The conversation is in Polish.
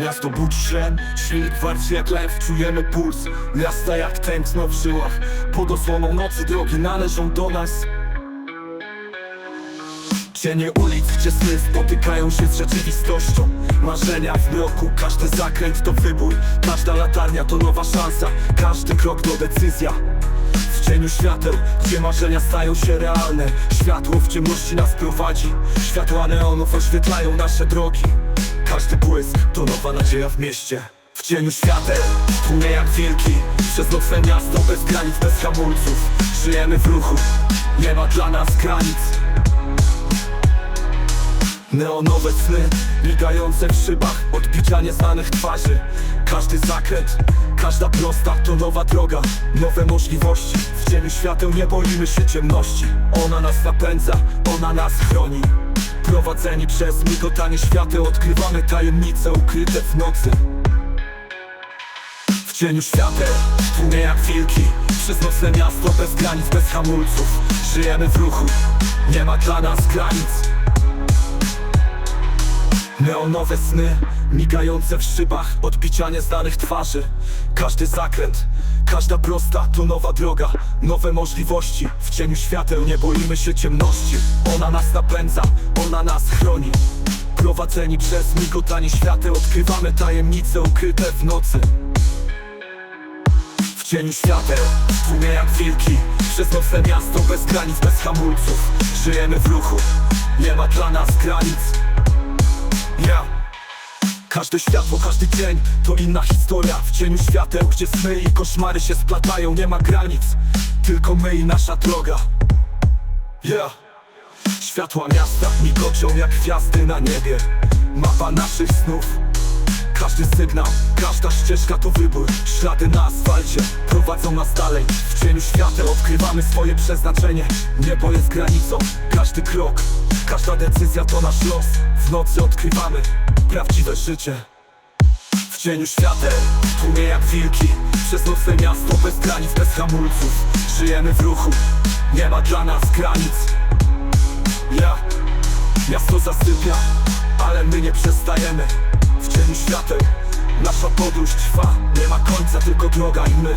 Miasto budzi się, silnik warczy jak lew, czujemy puls. Miasta jak tętno w żyłach. Pod osłoną nocy drogi należą do nas. Cienie ulic, gdzie sny spotykają się z rzeczywistością. Marzenia w mroku, każdy zakręt to wybór. Każda latarnia to nowa szansa, każdy krok to decyzja. W cieniu świateł, gdzie marzenia stają się realne. Światło w ciemności nas prowadzi. Światła neonów oświetlają nasze drogi Każdy błysk to nowa nadzieja w mieście. W cieniu świateł, tłumie jak wilki. Przez nocne miasto bez granic, bez hamulców. Żyjemy w ruchu, nie ma dla nas granic. Neonowe sny, migające w szybach. Odbicia nieznanych twarzy. Każdy zakręt, każda prosta to nowa droga. Nowe możliwości. W cieniu świateł nie boimy się ciemności. Ona nas napędza, ona nas chroni Prowadzeni przez migotanie świateł Odkrywamy tajemnice ukryte w nocy. W cieniu świateł, tłumie jak wilki Przez nocne miasto bez granic, bez hamulców. Żyjemy w ruchu, nie ma dla nas granic Neonowe sny, migające w szybach Odbicia nieznanych twarzy. Każdy zakręt, każda prosta to nowa droga Nowe możliwości, w cieniu świateł nie boimy się ciemności. Ona nas napędza, ona nas chroni. Prowadzeni przez migotanie świateł Odkrywamy tajemnice ukryte w nocy. W cieniu świateł, w tłumie jak wilki. Przez nocne miasto bez granic, bez hamulców. Żyjemy w ruchu, nie ma dla nas granic Ja. Każde światło, każdy dzień to inna historia. W cieniu świateł, gdzie sny i koszmary się splatają Nie ma granic, tylko my i nasza droga. Yeah Światła miasta migocą jak gwiazdy na niebie. Mapa naszych snów. Każdy sygnał, każda ścieżka to wybór. Ślady na asfalcie prowadzą nas dalej. W cieniu świateł odkrywamy swoje przeznaczenie. Niebo jest granicą, każdy krok Każda decyzja to nasz los. W nocy odkrywamy prawdziwe życie. W cieniu świateł, tłumie jak wilki. Przez nocne miasto bez granic, bez hamulców. Żyjemy w ruchu, nie ma dla nas granic. Ja, miasto zasypia, ale my nie przestajemy. W cieniu świateł, nasza podróż trwa. Nie ma końca, tylko droga i my